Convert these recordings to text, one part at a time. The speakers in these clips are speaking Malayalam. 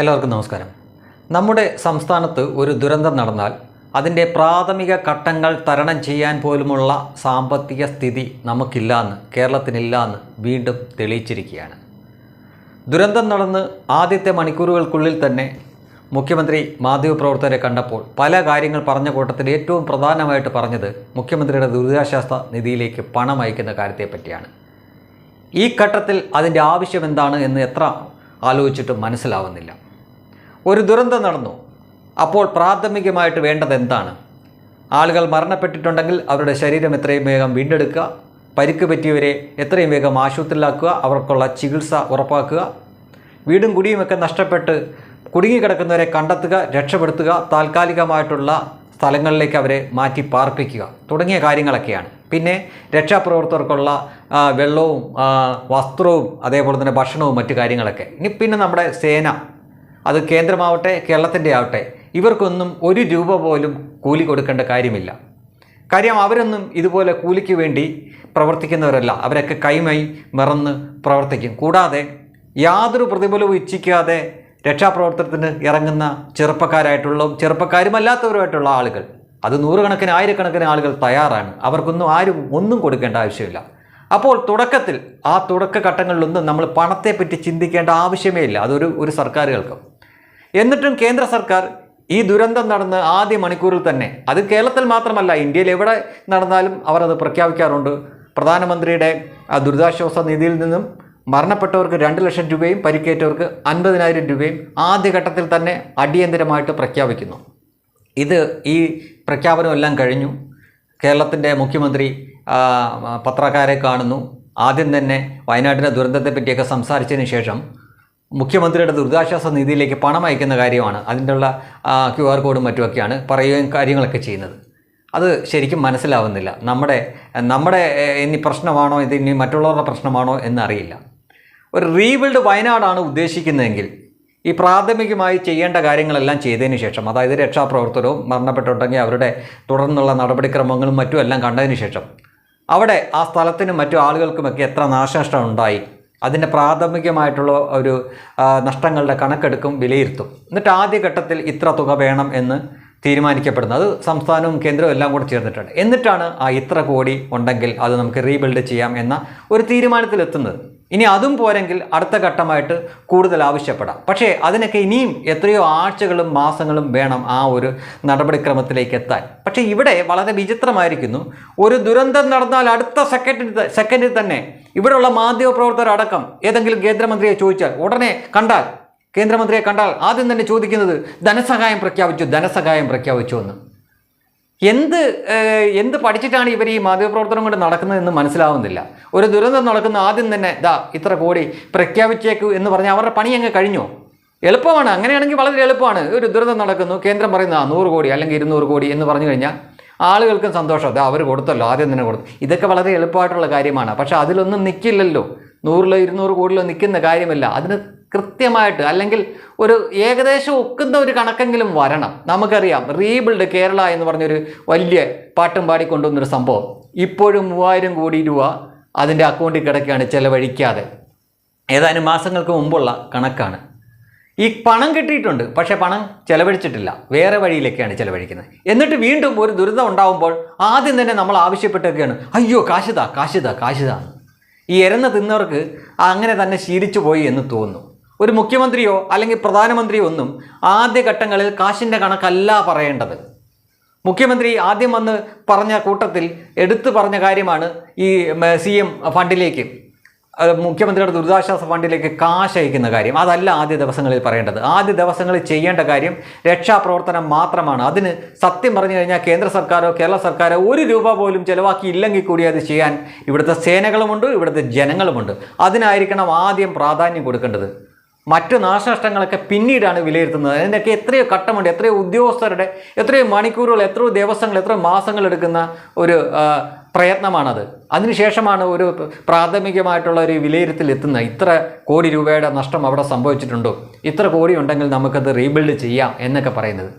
എല്ലാവർക്കും നമസ്കാരം. നമ്മുടെ സംസ്ഥാനത്ത് ഒരു ദുരന്തം നടന്നാൽ അതിന്റെ പ്രാഥമിക ഘട്ടങ്ങൾ തരണം ചെയ്യാൻ പോലുമുള്ള സാമ്പത്തിക സ്ഥിതി നമുക്കില്ല എന്ന് കേരളത്തിനില്ല എന്ന് വീണ്ടും തെളിയിച്ചിരിക്കുകയാണ്. ദുരന്തം നടന്ന് ആദ്യത്തെ മണിക്കൂറുകൾക്കുള്ളിൽ തന്നെ മുഖ്യമന്ത്രി മാധ്യമപ്രവർത്തകരെ കണ്ടപ്പോൾ പല കാര്യങ്ങൾ പറഞ്ഞ കൂട്ടത്തിൽ ഏറ്റവും പ്രധാനമായിട്ട് പറഞ്ഞത് മുഖ്യമന്ത്രിയുടെ ദുരിതാശ്വാസ നിധിയിലേക്ക് പണം അയക്കുന്ന കാര്യത്തെപ്പറ്റിയാണ്. ഈ ഘട്ടത്തിൽ അതിന്റെ ആവശ്യം എന്താണ് എന്ന് എത്ര ആലോചിച്ചിട്ടും മനസ്സിലാവുന്നില്ല. ഒരു ദുരന്തം നടന്നു. അപ്പോൾ പ്രാഥമികമായിട്ട് വേണ്ടത് എന്താണ്? ആളുകൾ മരണപ്പെട്ടിട്ടുണ്ടെങ്കിൽ അവരുടെ ശരീരം എത്രയും വേഗം വീണ്ടെടുക്കുക പരിക്ക് പറ്റിയവരെ എത്രയും വേഗം ആശുപത്രിയിലാക്കുക അവർക്കുള്ള ചികിത്സ ഉറപ്പാക്കുക വീടും കുടിയുമൊക്കെ നഷ്ടപ്പെട്ട് കുടുങ്ങിക്കിടക്കുന്നവരെ കണ്ടെത്തുക രക്ഷപ്പെടുത്തുക താൽക്കാലികമായിട്ടുള്ള സ്ഥലങ്ങളിലേക്ക് അവരെ മാറ്റി പാർപ്പിക്കുക തുടങ്ങിയ കാര്യങ്ങളൊക്കെയാണ്. പിന്നെ രക്ഷാപ്രവർത്തകർക്കുള്ള വെള്ളവും വസ്ത്രവും അതേപോലെ തന്നെ ഭക്ഷണവും മറ്റു കാര്യങ്ങളൊക്കെ. ഇനി പിന്നെ നമ്മുടെ സേന. അത് കേന്ദ്രമാവട്ടെ കേരളത്തിന്റെ ആവട്ടെ ഇവർക്കൊന്നും ഒരു രൂപ പോലും കൂലി കൊടുക്കേണ്ട കാര്യമില്ല. കാര്യം അവരൊന്നും ഇതുപോലെ കൂലിക്ക് വേണ്ടി പ്രവർത്തിക്കുന്നവരല്ല. അവരൊക്കെ കൈമൈ മറന്ന് പ്രവർത്തിക്കും. കൂടാതെ യാതൊരു പ്രതിഫലവും ഇച്ഛിക്കാതെ രക്ഷാപ്രവർത്തനത്തിന് ഇറങ്ങുന്ന ചെറുപ്പക്കാരായിട്ടുള്ള ചെറുപ്പക്കാരുമല്ലാത്തവരുമായിട്ടുള്ള ആളുകൾ അത് നൂറുകണക്കിന് ആയിരക്കണക്കിന് ആളുകൾ തയ്യാറാണ്. അവർക്കൊന്നും ആരും ഒന്നും കൊടുക്കേണ്ട ആവശ്യമില്ല. അപ്പോൾ തുടക്കത്തിൽ ആ തുടക്ക ഘട്ടങ്ങളിലൊന്നും നമ്മൾ പണത്തെപ്പറ്റി ചിന്തിക്കേണ്ട ആവശ്യമേ ഇല്ല. അതൊരു ഒരു സർക്കാരുകൾക്കും. എന്നിട്ടും കേന്ദ്ര സർക്കാർ ഈ ദുരന്തം നടന്ന് ആദ്യ മണിക്കൂറിൽ തന്നെ അത് കേരളത്തിൽ മാത്രമല്ല ഇന്ത്യയിൽ എവിടെ നടന്നാലും അവർ അത് പ്രഖ്യാപിക്കാറുണ്ട്. പ്രധാനമന്ത്രിയുടെ ആ ദുരിതാശ്വാസ നിധിയിൽ നിന്നും മരണപ്പെട്ടവർക്ക് രണ്ട് ലക്ഷം രൂപയും പരിക്കേറ്റവർക്ക് അൻപതിനായിരം രൂപയും ആദ്യഘട്ടത്തിൽ തന്നെ അടിയന്തരമായിട്ട് പ്രഖ്യാപിക്കുന്നു. ഇത് ഈ പ്രഖ്യാപനമെല്ലാം കഴിഞ്ഞു. കേരളത്തിന്റെ മുഖ്യമന്ത്രി പത്രക്കാരെ കാണുന്നു. ആദ്യം തന്നെ വയനാട്ടിലെ ദുരന്തത്തെ പറ്റിയൊക്കെ സംസാരിച്ചതിന് ശേഷം മുഖ്യമന്ത്രിയുടെ ദുരിതാശ്വാസ നിധിയിലേക്ക് പണം അയക്കുന്ന കാര്യമാണ്. അതിന്റെ ഉള്ള ക്യു ആർ കോഡും മറ്റുമൊക്കെയാണ് പറയുകയും കാര്യങ്ങളൊക്കെ ചെയ്യുന്നത്. അത് ശരിക്കും മനസ്സിലാവുന്നില്ല. നമ്മുടെ നമ്മുടെ ഇനി പ്രശ്നമാണോ ഇത് ഇനി മറ്റുള്ളവരുടെ പ്രശ്നമാണോ എന്നറിയില്ല. ഒരു റീബിൽഡ് വയനാടാണ് ഉദ്ദേശിക്കുന്നതെങ്കിൽ ഈ പ്രാഥമികമായി ചെയ്യേണ്ട കാര്യങ്ങളെല്ലാം ചെയ്തതിന് ശേഷം അതായത് രക്ഷാപ്രവർത്തനവും മരണപ്പെട്ടുണ്ടെങ്കിൽ അവരുടെ തുടർന്നുള്ള നടപടിക്രമങ്ങളും മറ്റും എല്ലാം കണ്ടതിന് ശേഷം അവിടെ ആ സ്ഥലത്തിനും മറ്റു ആളുകൾക്കുമൊക്കെ എത്ര നാശനഷ്ടം ഉണ്ടായി അതിന്റെ പ്രാഥമികമായിട്ടുള്ള ഒരു നഷ്ടങ്ങളുടെ കണക്കെടുക്കും വിലയിരുത്തും. എന്നിട്ട് ആദ്യഘട്ടത്തിൽ ഇത്ര തുക വേണം എന്ന് തീരുമാനിക്കപ്പെടുന്നത്. അത് സംസ്ഥാനവും കേന്ദ്രവും എല്ലാം കൂടെ ചേർന്നിട്ടുണ്ട്. എന്നിട്ടാണ് ആ ഇത്ര കോടി ഉണ്ടെങ്കിൽ അത് നമുക്ക് റീബിൽഡ് ചെയ്യാം എന്ന ഒരു തീരുമാനത്തിലെത്തുന്നത്. ഇനി അതും പോരെങ്കിൽ അടുത്ത ഘട്ടമായിട്ട് കൂടുതൽ ആവശ്യപ്പെടാം. പക്ഷേ അതിനൊക്കെ ഇനിയും എത്രയോ ആഴ്ചകളും മാസങ്ങളും വേണം ആ ഒരു നടപടിക്രമത്തിലേക്ക് എത്താൻ. പക്ഷേ ഇവിടെ വളരെ വിചിത്രമായിരിക്കുന്നു. ഒരു ദുരന്തം നടന്നാൽ അടുത്ത സെക്കൻഡിൽ സെക്കൻഡിൽ തന്നെ ഇവിടെയുള്ള മാധ്യമപ്രവർത്തകരടക്കം ഏതെങ്കിലും കേന്ദ്രമന്ത്രിയെ ചോദിച്ചാൽ ഉടനെ കണ്ടാൽ കേന്ദ്രമന്ത്രിയെ കണ്ടാൽ ആദ്യം തന്നെ ചോദിക്കുന്നത് ധനസഹായം പ്രഖ്യാപിച്ചു ധനസഹായം പ്രഖ്യാപിച്ചു എന്ന്. എന്ത് എന്ത് പഠിച്ചിട്ടാണ് ഇവർ ഈ മാധ്യമപ്രവർത്തനം കൊണ്ട് നടക്കുന്നതെന്ന് മനസ്സിലാവുന്നില്ല. ഒരു ദുരന്തം നടക്കുന്ന ആദ്യം തന്നെ ദാ ഇത്ര കോടി പ്രഖ്യാപിച്ചേക്കു എന്ന് പറഞ്ഞാൽ അവരുടെ പണി അങ്ങ് കഴിഞ്ഞോ? എളുപ്പമാണ് അങ്ങനെയാണെങ്കിൽ വളരെ എളുപ്പമാണ്. ഒരു ദുരന്തം നടക്കുന്നു കേന്ദ്രം പറയുന്ന ആ നൂറ് കോടി അല്ലെങ്കിൽ ഇരുന്നൂറ് കോടി എന്ന് പറഞ്ഞു കഴിഞ്ഞാൽ ആളുകൾക്കും സന്തോഷം. അതെ അവർ കൊടുത്തല്ലോ ആദ്യം തന്നെ കൊടുത്തു. ഇതൊക്കെ വളരെ എളുപ്പമായിട്ടുള്ള കാര്യമാണ്. പക്ഷേ അതിലൊന്നും നിൽക്കില്ലല്ലോ നൂറിലോ ഇരുന്നൂറ് കോടിയിലോ നിൽക്കുന്ന കാര്യമല്ല. അതിന് കൃത്യമായിട്ട് അല്ലെങ്കിൽ ഒരു ഏകദേശം ഒക്കുന്ന ഒരു കണക്കെങ്കിലും വരണം. നമുക്കറിയാം റീബിൽഡ് കേരള എന്ന് പറഞ്ഞൊരു വലിയ പാട്ടും പാടിക്കൊണ്ടുവന്നൊരു സംഭവം. ഇപ്പോഴും മൂവായിരം കോടി രൂപ അതിന്റെ അക്കൗണ്ടിൽ കിടക്കുകയാണ് ചിലവഴിക്കാതെ. ഏതാനും മാസങ്ങൾക്ക് മുമ്പുള്ള കണക്കാണ്. ഈ പണം കിട്ടിയിട്ടുണ്ട് പക്ഷേ പണം ചിലവഴിച്ചിട്ടില്ല. വേറെ വഴിയിലേക്കാണ് ചിലവഴിക്കുന്നത്. എന്നിട്ട് വീണ്ടും ഒരു ദുരിതം ഉണ്ടാകുമ്പോൾ ആദ്യം തന്നെ നമ്മൾ ആവശ്യപ്പെട്ടൊക്കെയാണ് അയ്യോ കാശിതാ കാശിതാ കാശിതാ എന്ന്. ഈ എരന്ന് തിന്നവർക്ക് അങ്ങനെ തന്നെ ശീലിച്ചു പോയി എന്ന് തോന്നുന്നു. ഒരു മുഖ്യമന്ത്രിയോ അല്ലെങ്കിൽ പ്രധാനമന്ത്രിയോ ഒന്നും ആദ്യഘട്ടങ്ങളിൽ കാശിന്റെ കണക്കല്ല പറയേണ്ടത്. മുഖ്യമന്ത്രി ആദ്യം വന്ന് പറഞ്ഞ കൂട്ടത്തിൽ എടുത്തു പറഞ്ഞ കാര്യമാണ് ഈ സി എം ഫണ്ടിലേക്ക്. മുഖ്യമന്ത്രിയുടെ ദുരിതാശ്വാസ ഫണ്ടിലേക്ക് കാശ് അയക്കുന്ന കാര്യം അതല്ല ആദ്യ ദിവസങ്ങളിൽ പറയേണ്ടത്. ആദ്യ ദിവസങ്ങളിൽ ചെയ്യേണ്ട കാര്യം രക്ഷാപ്രവർത്തനം മാത്രമാണ്. അതിന് സത്യം പറഞ്ഞു കഴിഞ്ഞാൽ കേന്ദ്ര സർക്കാരോ കേരള സർക്കാരോ ഒരു രൂപ പോലും ചിലവാക്കിയില്ലെങ്കിൽ കൂടി അത് ചെയ്യാൻ ഇവിടുത്തെ സേനകളുമുണ്ട് ഇവിടുത്തെ ജനങ്ങളുമുണ്ട്. അതിനായിരിക്കണം ആദ്യം പ്രാധാന്യം കൊടുക്കേണ്ടത്. മറ്റു നാശനഷ്ടങ്ങളൊക്കെ പിന്നീടാണ് വിലയിരുത്തുന്നത്. അതിന്റെയൊക്കെ എത്രയോ ഘട്ടമുണ്ട് എത്രയോ ഉദ്യോഗസ്ഥരുടെ എത്രയോ മണിക്കൂറുകൾ എത്രയോ ദിവസങ്ങൾ എത്രയോ മാസങ്ങൾ എടുക്കുന്ന ഒരു പ്രയത്നമാണത്. അതിനുശേഷമാണ് ഒരു പ്രാഥമികമായിട്ടുള്ള ഒരു വിലയിരുത്തൽ എത്തുന്നത്. ഇത്ര കോടി രൂപയുടെ നഷ്ടം അവിടെ സംഭവിച്ചിട്ടുണ്ടോ? ഇത്ര കോടി ഉണ്ടെങ്കിൽ നമുക്കത് റീബിൽഡ് ചെയ്യാം എന്നൊക്കെ പറയുന്നത്.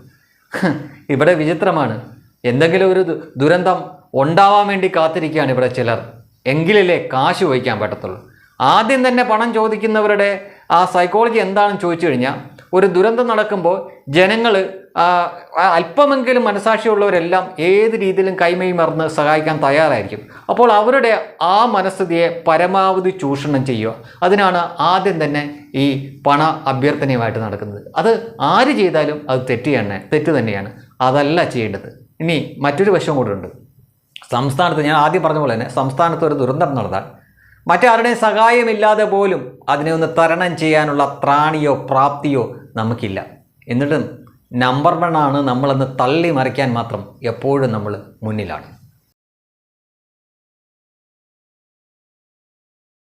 ഇവിടെ വിചിത്രമാണ്. എന്തെങ്കിലും ഒരു ദുരന്തം ഉണ്ടാവാൻ വേണ്ടി കാത്തിരിക്കുകയാണ് ഇവിടെ ചിലർ. എങ്കിലല്ലേ കാശ് വഹിക്കാൻ പറ്റത്തുള്ളൂ. ആദ്യം തന്നെ പണം ചോദിക്കുന്നവരുടെ ആ സൈക്കോളജി എന്താണെന്ന് ചോദിച്ചു കഴിഞ്ഞാൽ ഒരു ദുരന്തം നടക്കുമ്പോൾ ജനങ്ങൾ അല്പമെങ്കിലും മനസാക്ഷിയുള്ളവരെല്ലാം ഏത് രീതിയിലും കൈമൈ മറന്ന് സഹായിക്കാൻ തയ്യാറായിരിക്കും. അപ്പോൾ അവരുടെ ആ മനസ്ഥിതിയെ പരമാവധി ചൂഷണം ചെയ്യുക. അതിനാണ് ആദ്യം തന്നെ ഈ പണ അഭ്യർത്ഥനയുമായിട്ട് നടക്കുന്നത്. അത് ആര് ചെയ്താലും അത് തെറ്റ് തന്നെ തെറ്റ് തന്നെയാണ്. അതല്ല ചെയ്യേണ്ടത്. ഇനി മറ്റൊരു വശം കൂടെ ഉണ്ട്. സംസ്ഥാനത്ത് ഞാൻ ആദ്യം പറഞ്ഞ പോലെ തന്നെ സംസ്ഥാനത്ത് ഒരു ദുരന്തം നടന്നാൽ മറ്റാരുടെയും സഹായമില്ലാതെ പോലും അതിനെ ഒന്ന് തരണം ചെയ്യാനുള്ള ത്രാണിയോ പ്രാപ്തിയോ നമുക്കില്ല. എന്നിട്ടും നമ്പർ വൺ ആണ് നമ്മളെന്ന് തള്ളി മറിക്കാൻ മാത്രം എപ്പോഴും നമ്മൾ മുന്നിലാണ്.